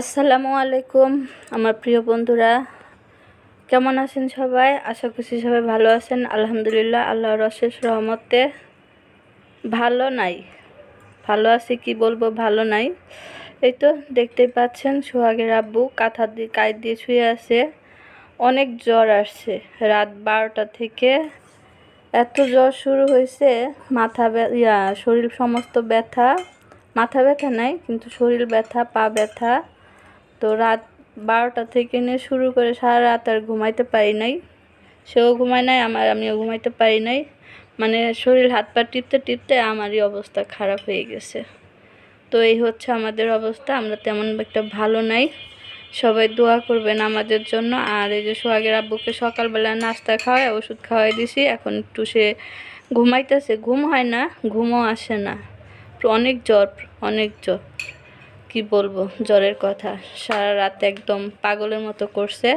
আসসালামু আলাইকুম, আমার প্রিয় বন্ধুরা। কেমন আছেন সবাই? আশা করছি সবাই ভালো আছেন। আলহামদুলিল্লাহ, আল্লাহর অশেষ রহমতে। ভালো নাই। ভালো আছি, কি বলব, ভালো নাই। এই তো দেখতেই পাচ্ছেন, সোহাগের আব্বু কাঁথা দিয়ে কায় দিয়ে শুয়ে আছে। অনেক জ্বর আসছে। রাত বারোটা থেকে এত জ্বর শুরু হয়েছে, মাথা ইয়া, শরীর সমস্ত ব্যথা। মাথা ব্যথা নাই, কিন্তু শরীর ব্যথা, পা ব্যথা। তো রাত বারোটা থেকে নিয়ে শুরু করে সারা রাত আর ঘুমাইতে পারি নাই। সেও ঘুমায় নাই, আমার আমিও ঘুমাইতে পারি নাই। মানে শরীর হাত পা টিপতে টিপতে আমারই অবস্থা খারাপ হয়ে গেছে। তো এই হচ্ছে আমাদের অবস্থা, আমরা তেমন একটা ভালো নাই। সবাই দোয়া করবেন আমাদের জন্য। আর এই যে সোহাগের আব্বুকে সকালবেলা নাস্তা খাওয়াই ওষুধ খাওয়াই দিছি, এখন একটু সে ঘুমাইতেছে। ঘুম হয় না, ঘুমও আসে না। অনেক জ্বর অনেক জ্বর। কি বলব, জ্বরের কথা। সারা রাত একদম পাগলের মতো করছে।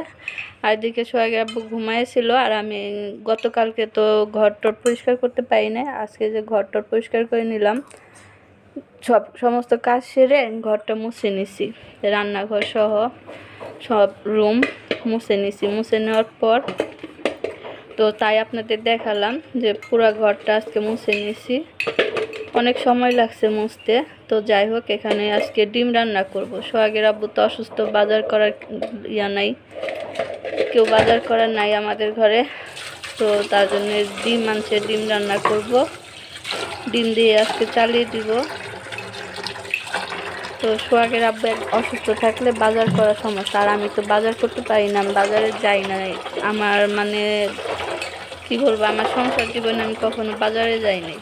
আর এদিকে সোহাগের আব্বু ঘুমাইছিল আর আমি গতকালকে তো ঘর টর পরিষ্কার করতে পারি না আজকে যে ঘর টর পরিষ্কার করে নিলাম, সব, সমস্ত কাজ সেরে ঘরটা মুছে নিছি। রান্নাঘর সহ সব রুম মুছে নিছি। মুছে নেওয়ার পর তো তাই আপনাদের দেখালাম যে পুরো ঘরটা আজকে মুছে নিছি। অনেক সময় লাগছে মুছতে। তো যাই হোক, এখানে আজকে ডিম রান্না করব। সোহাগের আব্বু তো অসুস্থ, বাজার করার ইয়া নাই। কেউ বাজার করার নাই আমাদের ঘরে। তো তার জন্য ডিম আনছে, ডিম রান্না করব। ডিম দিয়ে আজকে চালিয়ে দিব। তো সোহাগের আব্বু অসুস্থ থাকলে বাজার করা সমস্যা। আর আমি তো বাজার করতে পারি না বাজারে যাই না। আমার মানে কি বলব, আমার সংসার জীবনে আমি কখনো বাজারে যাইনি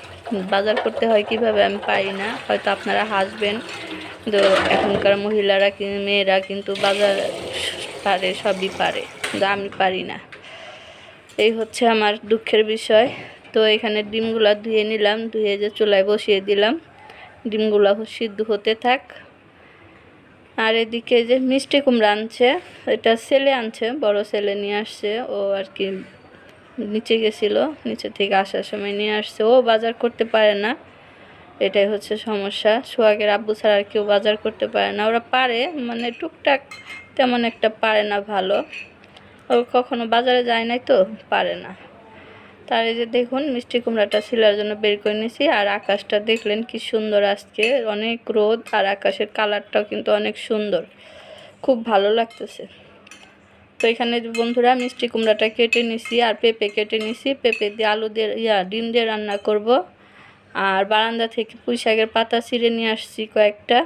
বাজার করতে হয়, কীভাবে আমি পারি না। হয়তো আপনারা হাসবেন, তো এখনকার মহিলারা মেয়েরা কিন্তু বাজার পারে, সবই পারে, কিন্তু আমি পারি না। এই হচ্ছে আমার দুঃখের বিষয়। তো এখানে ডিমগুলো ধুয়ে নিলাম, ধুয়ে যে চুলায় বসিয়ে দিলাম। ডিমগুলো সিদ্ধ হতে থাক। আর এদিকে যে মিষ্টি কুমড়া আনছে, এটা ছেলে আনছে, বড় ছেলে নিয়ে আসছে, ও আর কি নিচে গেছিল, নিচে থেকে আসার সময় নিয়ে আসছে। ও বাজার করতে পারে না, এটাই হচ্ছে সমস্যা। সোহাগের আব্বু ছাড়া আর কেউ বাজার করতে পারে না। ওরা পারে মানে টুকটাক তেমন একটা পারে না ভালো। ও কখনো বাজারে যায় নাই তো, পারে না। তার এই যে দেখুন, মিষ্টি কুমড়াটা ছিলার জন্য বের করে নিয়েছি। আর আকাশটা দেখলেন কি সুন্দর আজকে, অনেক রোদ আর আকাশের কালারটাও কিন্তু অনেক সুন্দর। খুব ভালো লাগতেছে। তো এখানে বন্ধুরা মিষ্টি কুমড়াটা কেটে নিছি আর পেঁপে কেটে নিছি। পেঁপে দিয়ে আলু দিয়ে, ইয়া, ডিম দিয়ে রান্না করব। আর বারান্দা থেকে পুঁই শাকের পাতা ছিঁড়ে নিয়ে আসছি কয়েকটা।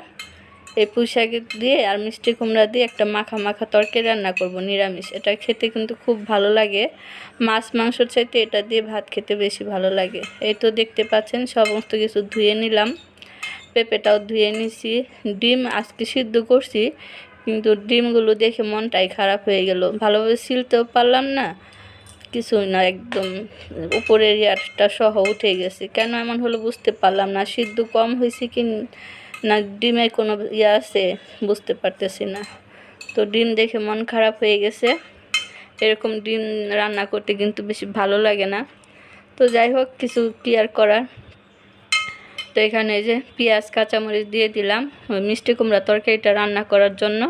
এই পুঁই শাক দিয়ে আর মিষ্টি কুমড়া দিয়ে একটা মাখা মাখা তরকারি রান্না করব, নিরামিষ। এটা খেতে কিন্তু খুব ভালো লাগে। মাছ মাংসর চাইতে এটা দিয়ে ভাত খেতে বেশি ভালো লাগে। এই তো দেখতে পাচ্ছেন, সমস্ত কিছু ধুয়ে নিলাম। পেঁপেটাও ধুয়ে নিছি। ডিম আজকে সিদ্ধ করছি। কিন্তু ডিমগুলো দেখে মনটাই খারাপ হয়ে গেল। ভালোভাবে সিলতেও পারলাম না, কিছুই না, একদম উপরের ইয়ারটা সহ উঠে গেছে। কেন এমন হলো বুঝতে পারলাম না, সিদ্ধ কম হয়েছে কি না, ডিমে কোনো ইয়ে আছে বুঝতে পারতেছি না। তো ডিম দেখে মন খারাপ হয়ে গেছে। এরকম ডিম রান্না করতে কিন্তু বেশি ভালো লাগে না। তো যাই হোক, কিছু কি আর করার। তো এখানে এই যে পেঁয়াজ, কাঁচামরিচ দিয়ে দিলাম। মিষ্টি কুমড়া তরকারিটা রান্না করার জন্য।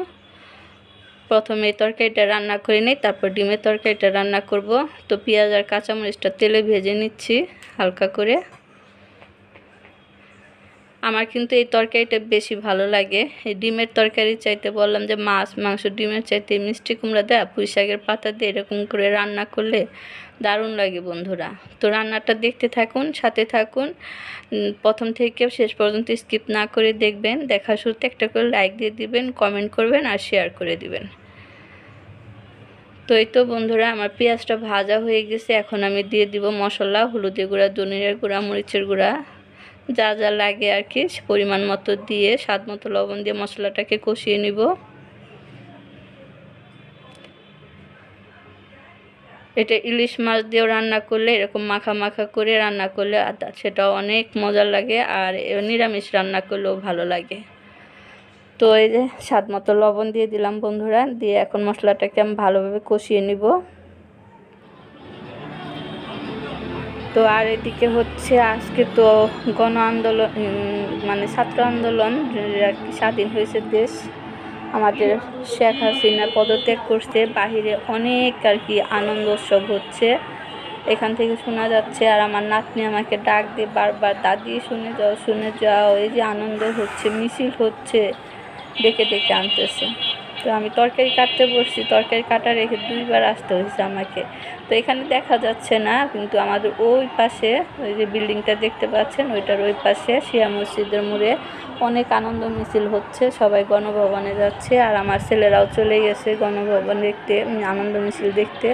প্রথমে তরকারিটা রান্না করে নিই, তারপর ডিমের তরকারিটা রান্না করব। তো পেঁয়াজ আর কাঁচামরিচটা তেলে ভেজে নিচ্ছি হালকা করে। আমার কিন্তু এই তরকারিটা বেশি ভালো লাগে। এই ডিমের তরকারি চাইতে বললাম যে মাছ, মাংস, ডিমের চাইতে মিষ্টি কুমড়া দেয়া, পুঁই শাকের পাতা দিয়ে এরকম করে রান্না করলে দারুণ লাগে বন্ধুরা। তো রান্নাটা দেখতে থাকুন, সাথে থাকুন। প্রথম থেকে শেষ পর্যন্ত স্কিপ না করে দেখবেন দেখা শুরুতে একটা করে লাইক দিয়ে দিবেন, কমেন্ট করবেন আর শেয়ার করে দিবেন। তো এই তো বন্ধুরা, আমার পেঁয়াজটা ভাজা হয়ে গেছে। এখন আমি দিয়ে দিব মশলা, হলুদের গুঁড়া, ধনিয়ার গুঁড়া, মরিচের গুঁড়া। যা যা লাগে আর কি, পরিমাণ মতো দিয়ে, স্বাদ মতো লবণ দিয়ে মশলাটাকে কষিয়ে নিব। এটা ইলিশ মাছ দিয়েও রান্না করলে, এরকম মাখা মাখা করে রান্না করলে আদা, সেটাও অনেক মজার লাগে আর নিরামিষ রান্না করলেও ভালো লাগে। তো এই যে স্বাদ মতো লবণ দিয়ে দিলাম বন্ধুরা, দিয়ে এখন মশলাটাকে আমি ভালোভাবে কষিয়ে নিব। তো আর এদিকে হচ্ছে আজকে তো গণ আন্দোলন মানে ছাত্র আন্দোলন স্বাধীন হয়েছে দেশ। আমাদের শেখ হাসিনা পদত্যাগ করছে, বাহিরে অনেক আর কি আনন্দ উৎসব হচ্ছে। এখান থেকে শোনা যাচ্ছে, আর আমার নাতনি আমাকে ডাক দিয়ে বারবার, দাদি, শুনে যাও শুনে যাও, এই যে আনন্দ হচ্ছে, মিছিল হচ্ছে। ডেকে ডেকে আনতেছে। তো আমি তরকারি কাটতে বসছি। তরকারি কাটা রেখে দুইবার আসতে হয়েছে আমাকে। তো এখানে দেখা যাচ্ছে না, কিন্তু আমাদের ওই পাশে, ওই যে বিল্ডিংটা দেখতে পাচ্ছেন, ওইটার ওই পাশে শিয়া মসজিদের মোড়ে অনেক আনন্দ মিছিল হচ্ছে, সবাই গণভবনে যাচ্ছে আর আমার ছেলেরাও চলে গেছে গণভবন দেখতে আনন্দ মিছিল দেখতে।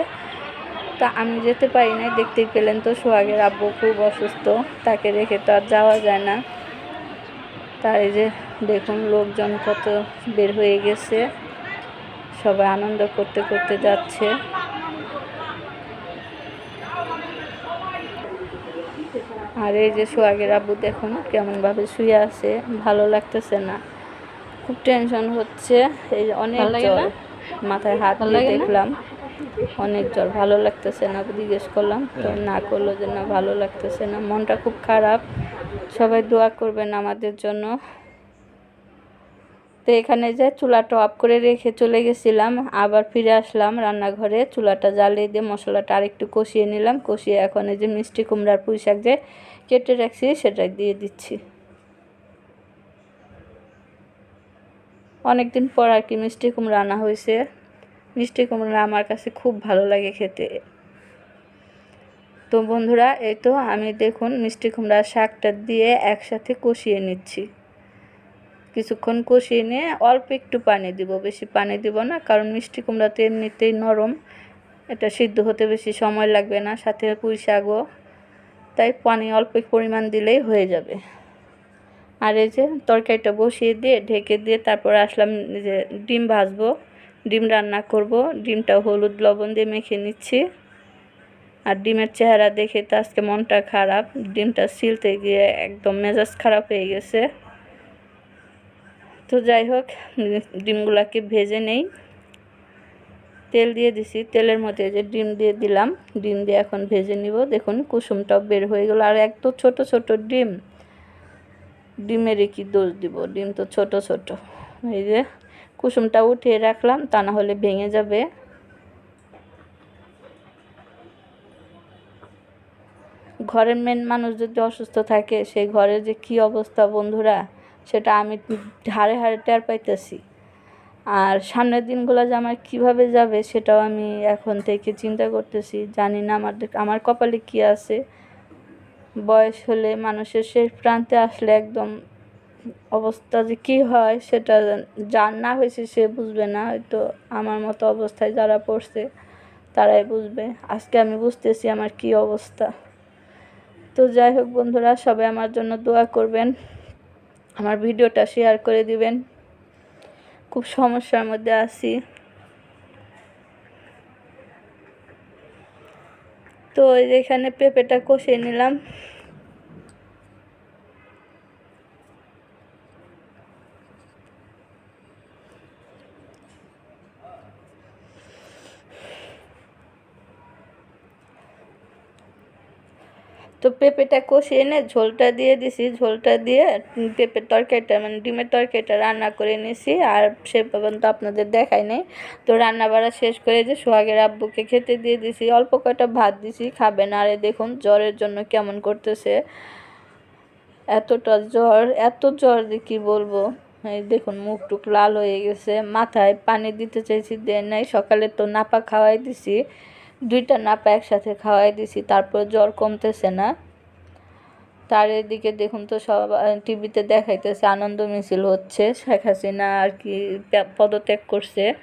তা আমি যেতে পারি না দেখতেই পেলেন তো সোহাগের আব্বু খুব অসুস্থ, তাকে রেখে তো আর যাওয়া যায় না। তার এই যে দেখুন লোকজন কত বের হয়ে গেছে। সবাই আনন্দ করতে করতে যাচ্ছে। আর এই যে সোহাগের আব্বু দেখুন কেমনভাবে শুয়ে আছে ভালো লাগতেছে না। খুব টেনশন হচ্ছে। এই যে অনেক জ্বর মাথায় হাত দিয়ে দেখলাম। অনেক জ্বর ভালো লাগতেছে না জিজ্ঞেস করলাম। তো না করল যে না ভালো লাগতেছে না। মনটা খুব খারাপ। সবাই দোয়া করবেন আমাদের জন্য। তো এখানে যে চুলাটা অফ করে রেখে চলে গেছিলাম, আবার ফিরে আসলাম রান্নাঘরে। চুলাটা জ্বালিয়ে দিয়ে মশলাটা আরেকটু কষিয়ে নিলাম। কষিয়ে এখন এই যে মিষ্টি কুমড়ার পুঁই শাক যে কেটে রাখছি, সেটা দিয়ে দিচ্ছি। অনেকদিন পর আর কি মিষ্টি কুমড়া আনা হয়েছে। মিষ্টি কুমড়া আমার কাছে খুব ভালো লাগে খেতে। তো বন্ধুরা, এই তো আমি দেখুন মিষ্টি কুমড়ার শাকটা দিয়ে একসাথে কষিয়ে নিচ্ছি। কিছুক্ষণ কষিয়ে নিয়ে অল্প একটু পানি দিব। বেশি পানি দিব না, কারণ মিষ্টি কুমড়া তো এমনিতেই নরম। এটা সিদ্ধ হতে বেশি সময় লাগবে না, সাথে পুঁই শাকও। তাই পানি অল্প পরিমাণ দিলেই হয়ে যাবে। আর এই যে তরকারিটা বসিয়ে দিয়ে, ঢেকে দিয়ে তারপর আসলাম যে ডিম ভাজবো। ডিম রান্না করব। ডিমটা হলুদ লবণ দিয়ে মেখে নিচ্ছি। আর ডিমের চেহারা দেখে তো আজকে মনটা খারাপ। ডিমটা সিলতে গিয়ে একদম মেজাজ খারাপ হয়ে গেছে। তো যাই হোক, ডিমগুলাকে ভেজে নেই। তেল দিয়ে দিছি, তেলের মধ্যে যে ডিম দিয়ে দিলাম, ডিম দিয়ে এখন ভেজে নিব। দেখুন, কুসুমটাও বের হয়ে গেল। আর এক তো ছোট ছোট ডিম, ডিমেরই কি দোষ দিব? ডিম তো ছোট ছোট। এই যে কুসুমটা উঠিয়ে রাখলাম, তা না হলে ভেঙে যাবে। ঘরের মেন মানুষ যদি অসুস্থ থাকে, সেই ঘরের যে কি অবস্থা বন্ধুরা? সেটা আমি হাড়ে হাড়ে টের পাইতেছি। আর সামনের দিনগুলো যে আমার কীভাবে যাবে সেটাও আমি এখন থেকে চিন্তা করতেছি। জানি না আমার আমার কপালে কি আছে। বয়স হলে মানুষের শেষ প্রান্তে আসলে একদম অবস্থা যে কী হয় সেটা যার না হয়েছে সে বুঝবে না। হয়তো আমার মতো অবস্থায় যারা পড়ছে তারাই বুঝবে। আজকে আমি বুঝতেছি আমার কি অবস্থা। তো যাই হোক বন্ধুরা, সবাই আমার জন্য দোয়া করবেন। আমার ভিডিওটা শেয়ার করে দিবেন। খুব সমস্যার মধ্যে আছি। তো এখানে পেঁপেটা কষে নিলাম তো পেঁপেটা কষিয়ে এনে ঝোলটা দিয়ে দিছি। ঝোলটা দিয়ে পেঁপের তরকারিটা মানে ডিমের তরকারিটা রান্না করে নিয়েছি আর সে পর্যন্ত আপনাদের দেখাই নাই। তো রান্না বাড়া শেষ করে যে সোহাগের আব্বুকে খেতে দিয়ে দিছি। অল্প কয়টা ভাত দিছি খাবে না আরে দেখুন জ্বরের জন্য কেমন করতেছে। এতটা জ্বর, এত জ্বর যে কী বলব। এই দেখুন মুখ টুক লাল হয়ে গেছে, মাথায় পানি দিতে চাইছি দেয় নাই। সকালে তো নাপা খাওয়াই দিছি, দুইটা নাপা একসাথে খাওয়াই দিছি, তারপর জ্বর কমতেছে না। তার এদিকে দেখুন তো সব টিভিতে দেখাইতেছে, আনন্দ মিছিল হচ্ছে, শেখ হাসিনা আর কি ত্যাগ- পদত্যাগ করছে।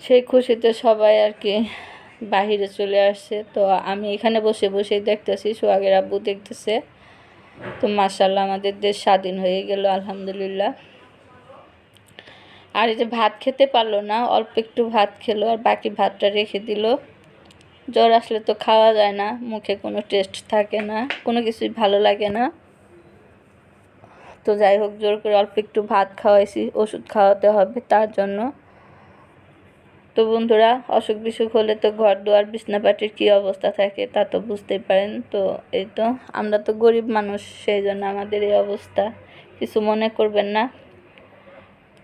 সেই খুশিতে সবাই আর কি বাহিরে চলে আসছে। তো আমি এখানে বসে বসেই দেখতেছি, সোহাগের আব্বু দেখতেছে। তো মার্শাল্লাহ আমাদের দেশ স্বাধীন হয়ে গেল, আলহামদুলিল্লাহ। আর এই যে ভাত খেতে পারল না, অল্প একটু ভাত খেলো, আর বাকি ভাতটা রেখে দিল। জ্বর আসলে তো খাওয়া যায় না, মুখে কোনো টেস্ট থাকে না, কোনো কিছুই ভালো লাগে না। তো যাই হোক, জোর করে অল্প একটু ভাত খাওয়াইছি, ওষুধ খাওয়াতে হবে তার জন্য। তো বন্ধুরা, অসুখ বিসুখ হলে তো ঘর দুয়ার বিছনাপাটির কী অবস্থা থাকে তা তো বুঝতেই পারেন। তো এই তো, আমরা তো গরিব মানুষ, সেই জন্য আমাদের এই অবস্থা। কিছু মনে করবেন না।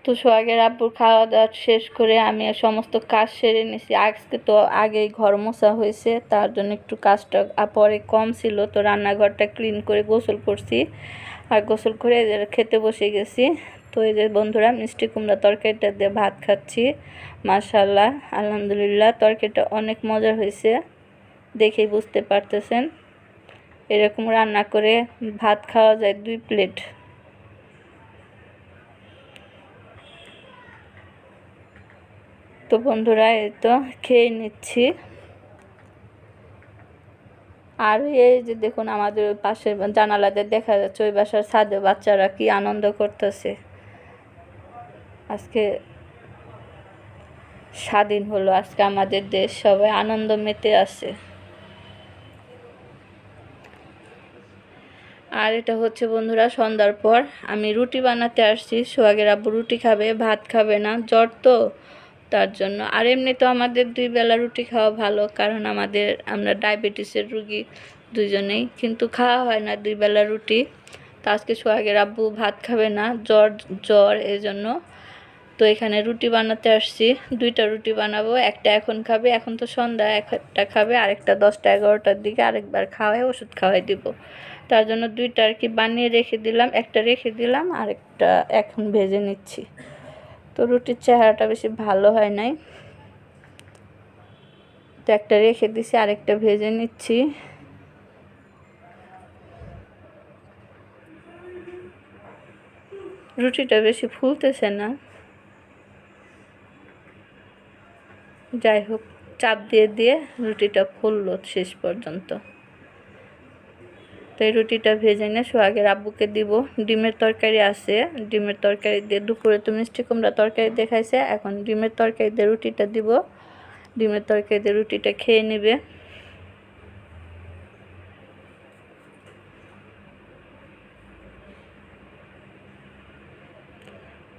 তো সোহাগের আব্বুর খাওয়া দাওয়া শেষ করে আমি সমস্ত কাজ সেরে নিয়েছি আজকে তো আগেই ঘর মোছা হয়েছে, তার জন্য একটু কাজটা পরে কম ছিল। তো রান্নাঘরটা ক্লিন করে গোসল করছি। আর গোসল করে খেতে বসে গেছি। তো এই যে বন্ধুরা, মিষ্টি কুমড়া তরকারিটা দিয়ে ভাত খাচ্ছি। মাশাল্লাহ আলহামদুলিল্লাহ, তরকারিটা অনেক মজার হয়েছে। দেখেই বুঝতে পারতেছেন। এরকম রান্না করে ভাত খাওয়া যায় দুই প্লেট তো বন্ধুরা, এই তো খেয়ে নিচ্ছি। আর এই যে দেখুন, আমাদের ওই পাশে জানালাতে দেখা যাচ্ছে, ওই বাসার ছাদে বাচ্চারা কি আনন্দ করতেছে। আজকে স্বাধীন হলো, আজকে আমাদের দেশ, সবাই আনন্দ মেতে আছে। আর এটা হচ্ছে বন্ধুরা, সন্ধ্যার পর আমি রুটি বানাতে আসছি। সোহাগের আব্বু রুটি খাবে, ভাত খাবে না, জ্বর তো। তার জন্য। আর এমনি তো আমাদের দুই বেলা রুটি খাওয়া ভালো, কারণ আমাদের, আমরা ডায়াবেটিসের রুগী দুজনেই কিন্তু খাওয়া হয় না দুই বেলা রুটি। তো আজকে সোহাগের আব্বু ভাত খাবে না, জ্বর জ্বর এই জন্য তো এখানে রুটি বানাতে আসছি, দুইটা রুটি বানাবো, একটা এখন খাবে, এখন তো সন্ধ্যা, একটা খাবে, আরেকটা দশটা, এগারোটার দিকে আরেকবার খাওয়াই ওষুধ খাওয়াই দিব। তার জন্য দুইটা আর কি বানিয়ে রেখে দিলাম, একটা রেখে দিলাম, আরেকটা এখন ভেজে নিচ্ছি। তো রুটির চেহারাটা বেশি ভালো হয় নাই। তো একটা রেখে দিছি, আরেকটা ভেজে নিচ্ছি। রুটিটা বেশি ফুলতেছে না। যাই হোক, চাপ দিয়ে দিয়ে রুটিটা ফুললো শেষ পর্যন্ত। তো রুটিটা ভেজে নিয়ে সোহাগের আব্বুকে দিব। ডিমের তরকারি আছে। ডিমের তরকারি দিয়ে দুপুরে তো মিষ্টি কুমড়া তরকারি দেখাইছে। এখন ডিমের তরকারি দিয়ে রুটিটা দিব। ডিমের তরকারি দিয়ে রুটিটা খেয়ে নেবে।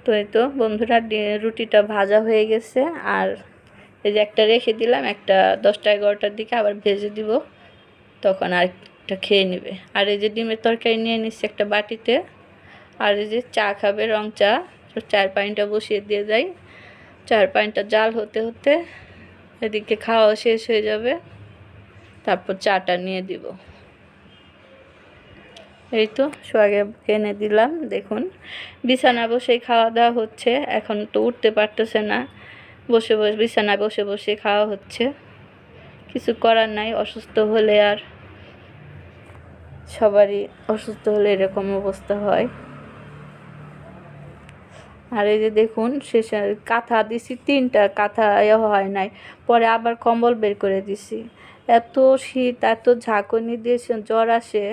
তো এই তো বন্ধুরা রুটিটা ভাজা হয়ে গেছে। আর এই যে একটা রেখে দিলাম, একটা দশটা এগারোটার দিকে আবার ভেজে দিব। তখন আর একটা খেয়ে নেবে। আর এই যে ডিমের তরকারি নিয়ে নিচ্ছি একটা বাটিতে। আর এই যে চা খাবে, রং চা। তো চায়ের পানিটা বসিয়ে দিয়ে যাই। চায়ের পানিটা জাল হতে হতে এদিকে খাওয়া শেষ হয়ে যাবে। তারপর চাটা নিয়ে দিব। এই তো সোয়াগে এনে দিলাম, দেখুন। বিছানা বসেই খাওয়া দাওয়া হচ্ছে। এখন তো উঠতে পারতেছে না। বসে বসে, বিছানায় বসে বসে খাওয়া হচ্ছে। কিছু করার নাই, অসুস্থ হলে আর সবারই অসুস্থ হলে এরকম অবস্থা হয়। আর এই যে দেখুন, শেষে কাঁথা দিছি, তিনটা কাঁথা এ হয় নাই। পরে আবার কম্বল বের করে দিছি। এত শীত, এত ঝাঁকুনি দিয়েছে জ্বর আসে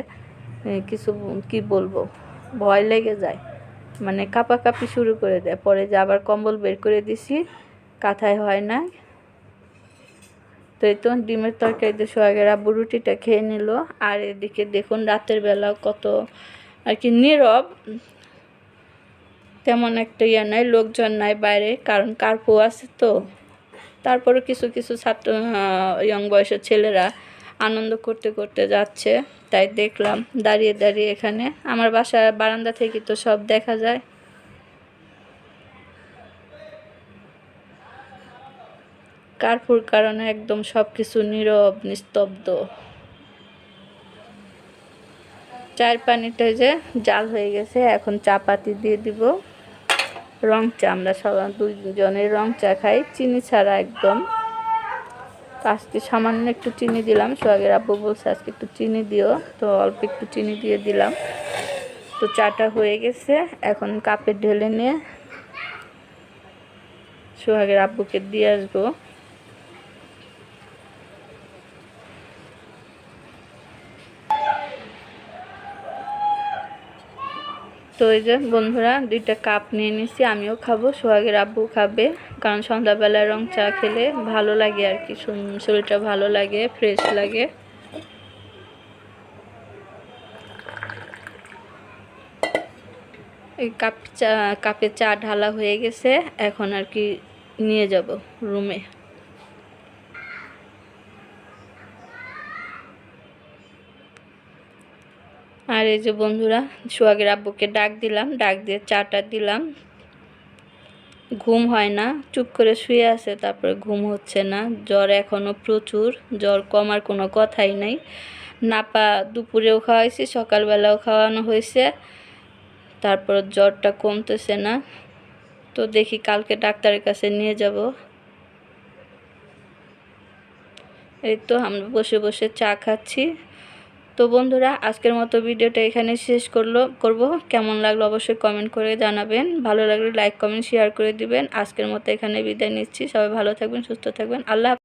কিছু কি বলব? ভয় লেগে যায়। মানে কাঁপাকাঁপি শুরু করে দেয়। পরে যে আবার কম্বল বের করে দিছি, কাঁথায় হয় না তো এই তো ডিমের তরকারিতে সোহাগের আব্বু রুটিটা খেয়ে নিল। আর এদিকে দেখুন রাতের বেলা কত আর কি নীরব। তেমন একটা ইয়ে নাই, লোকজন নাই বাইরে, কারণ কার্ফু আছে তো। তারপরে কিছু কিছু ছাত্র ইয়ং বয়সের ছেলেরা আনন্দ করতে করতে যাচ্ছে। তাই দেখলাম, দাঁড়িয়ে দাঁড়িয়ে এখানে। আমার বাসার বারান্দা থেকে তো সব দেখা যায়। কার্ফুর কারণে একদম সব কিছু নীরব, নিস্তব্ধ। চায়ের পানিটা যে জাল হয়ে গেছে, এখন চা পাতি দিয়ে দিব। রং চা, আমরা সবাই দুজনের রং চা খাই। চিনি ছাড়া একদম। আজকে সামান্য একটু চিনি দিলাম। সোহাগের আব্বু বলছে আজকে একটু চিনি দিও। তো অল্প একটু চিনি দিয়ে দিলাম। তো চাটা হয়ে গেছে। এখন কাপে ঢেলে নিয়ে সোহাগের আব্বুকে দিয়ে আসব। তো এই যে বন্ধুরা, দুইটা কাপ নিয়ে নিছি, আমিও খাব, সোহাগের আব্বু খাবে, কারণ সন্ধ্যাবেলায় রং চা খেলে ভালো লাগে আর কি শরীরটা ভালো লাগে ফ্রেশ লাগে। এই কাপ চা কাপে চা ঢালা হয়ে গেছে, এখন আর কি নিয়ে যাব রুমে আর এই যে বন্ধুরা, সোহাগের আব্বুকে ডাক দিলাম, ডাক দিয়ে চাটা দিলাম। ঘুম হয় না, চুপ করে শুয়ে আছে, তারপরে ঘুম হচ্ছে না। জ্বর এখনও প্রচুর, জ্বর কমার কোনো কথাই নাই। নাপা দুপুরেও খাওয়াইছি, সকালবেলাও খাওয়ানো হয়েছে। তারপর জ্বরটা কমতেছে না। তো দেখি কালকে ডাক্তারের কাছে নিয়ে যাব। এই তো আমরা বসে বসে চা খাচ্ছি। তো বন্ধুরা, আজকের মতো ভিডিওটা এখানে শেষ করল, করব। কেমন লাগল অবশ্যই কমেন্ট করে জানাবেন। ভালো লাগলে লাইক কমেন্ট শেয়ার করে দিবেন। আজকের মতো এখানে বিদায় নিচ্ছি। সবাই ভালো থাকবেন, সুস্থ থাকবেন। আল্লাহ।